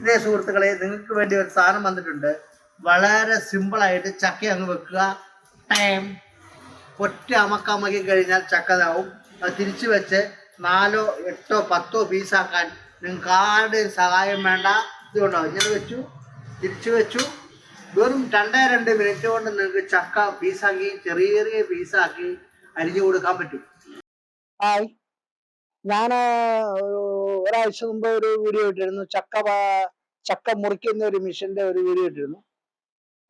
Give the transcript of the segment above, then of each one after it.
ഇതേ സുഹൃത്തുക്കളെ നിങ്ങൾക്ക് വേണ്ടി ഒരു സാധനം വന്നിട്ടുണ്ട്. വളരെ സിമ്പിളായിട്ട് ചക്ക അങ്ങ് വെക്കുക. ടൈം. ഒറ്റ അമക്കമക്കി കഴിഞ്ഞാൽ ചക്കതാവും അത് തിരിച്ചു വെച്ച് നാലോ എട്ടോ പത്തോ പീസാക്കാൻ നിങ്ങൾക്ക് ആരുടെയും സഹായം വേണ്ട. ഇതുകൊണ്ടാവും ഇങ്ങനെ വെച്ചു. തിരിച്ചു വെച്ചു. വെറും രണ്ടേ രണ്ട് മിനിറ്റ് കൊണ്ട് നിങ്ങൾക്ക് ചക്ക പീസാക്കി ചെറിയ ചെറിയ പീസാക്കി അരിഞ്ഞു കൊടുക്കാൻ പറ്റും. ഹായ് ഞാൻ ഒരാഴ്ച മുമ്പ് ഒരു വീഡിയോ ഇട്ടിരുന്നു. ചക്ക ചക്ക മുറിക്കുന്ന ഒരു മിഷന്റെ ഒരു വീഡിയോ ഇട്ടിരുന്നു.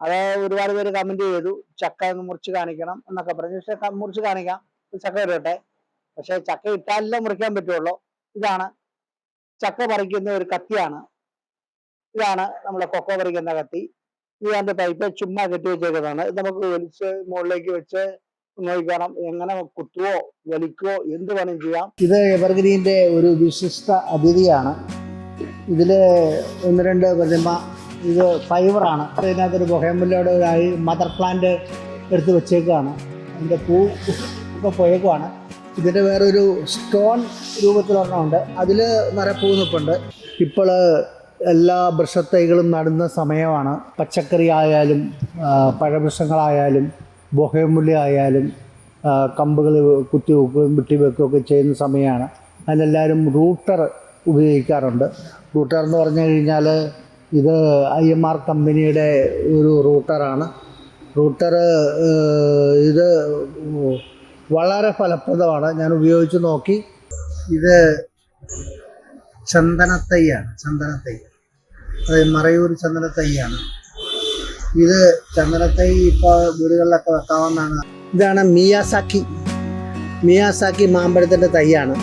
അത് ഒരുപാട് പേര് കമന്റ് ചെയ്തു. ചക്ക ഒന്ന് മുറിച്ച് കാണിക്കണം എന്നൊക്കെ പറഞ്ഞു. പക്ഷെ മുറിച്ച് കാണിക്കാം. ചക്ക ഇടട്ടെ. പക്ഷെ ചക്ക ഇട്ടാലല്ലേ മുറിക്കാൻ പറ്റുള്ളൂ. ഇതാണ്. ചക്ക പറിക്കുന്ന ഒരു കത്തിയാണ്. ഇതാണ് നമ്മുടെ കൊക്കോ പറിക്കുന്ന കത്തി. ഇതാണ്ട് പൈപ്പ് ചുമ്മാ കെട്ടി വെച്ചേക്കുന്നതാണ്. ഇത് നമുക്ക് വലിച്ച് മുകളിലേക്ക് വെച്ച് നോക്കണം എങ്ങനെ കുത്തുവോ വലിക്കുവോ എന്ത് വേണം ചെയ്യാം. ഇത് എവർഗ്രീന്റെ ഒരു വിശിഷ്ട അതിഥിയാണ്. ഇതിൽ ഒന്ന് രണ്ട് പ്രതിമ ഇത് ഫൈബറാണ്. ഇതിനകത്തൊരു ബൊഹേമുല്ലയുടെ ഒരു മദർ പ്ലാന്റ് എടുത്ത് വെച്ചേക്കാണ്. അതിന്റെ പൂ ഒക്കെ പോയേക്കുവാണ് ഇതിന്റെ വേറൊരു സ്റ്റോൺ രൂപത്തിലൊരെണ്ണമുണ്ട്. അതിൽ നിറപ്പൂ നിൽപ്പുണ്ട്. ഇപ്പോൾ എല്ലാ വൃക്ഷത്തൈകളും നടുന്ന സമയമാണ്. പച്ചക്കറി ആയാലും പഴവൃക്ഷങ്ങളായാലും ബൊഹേമുല്ല ആയാലും കമ്പുകൾ വിട്ടി വെക്കുകയൊക്കെ ചെയ്യുന്ന സമയമാണ്. അതിലെല്ലാവരും റൂട്ടർ ഉപയോഗിക്കാറുണ്ട്. റൂട്ടർ എന്ന് പറഞ്ഞു കഴിഞ്ഞാൽ ഇത് ഐ എം ആർ കമ്പനിയുടെ ഒരു റൂട്ടറാണ്. റൂട്ടർ ഇത് വളരെ ഫലപ്രദമാണ്. ഞാൻ ഉപയോഗിച്ച് നോക്കി. ഇത് ചന്ദനത്തൈയാണ്. ചന്ദനത്തൈ. അത് മറയൂർ ചന്ദനത്തൈയാണ്. ഇത് ചന്ദനത്തൈ ഇപ്പോൾ വീടുകളിലൊക്കെ വെക്കാവുന്നതാണ്. ഇതാണ് മിയാസാക്കി. മിയാസാക്കി മാമ്പഴത്തിന്റെ തൈയാണ്.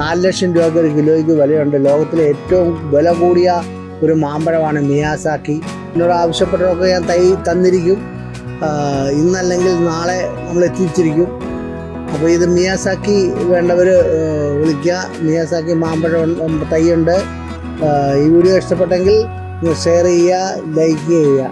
നാല് ലക്ഷം രൂപയ്ക്ക് ഒരു കിലോയ്ക്ക് വിലയുണ്ട്. ലോകത്തിലെ ഏറ്റവും വില കൂടിയ ഒരു മാമ്പഴമാണ് മിയാസാക്കി. എന്നോട് ആവശ്യപ്പെട്ടതൊക്കെ ഞാൻ തൈ തന്നിരിക്കും. ഇന്നല്ലെങ്കിൽ നാളെ നമ്മൾ എത്തിച്ചിരിക്കും. അപ്പോൾ ഇത് മിയാസാക്കി വേണ്ടവർ വിളിക്കുക. മിയാസാക്കി മാമ്പഴം തൈയുണ്ട് ഈ വീഡിയോ ഇഷ്ടപ്പെട്ടെങ്കിൽ ഷെയർ ചെയ്യുക ലൈക്ക് ചെയ്യുക.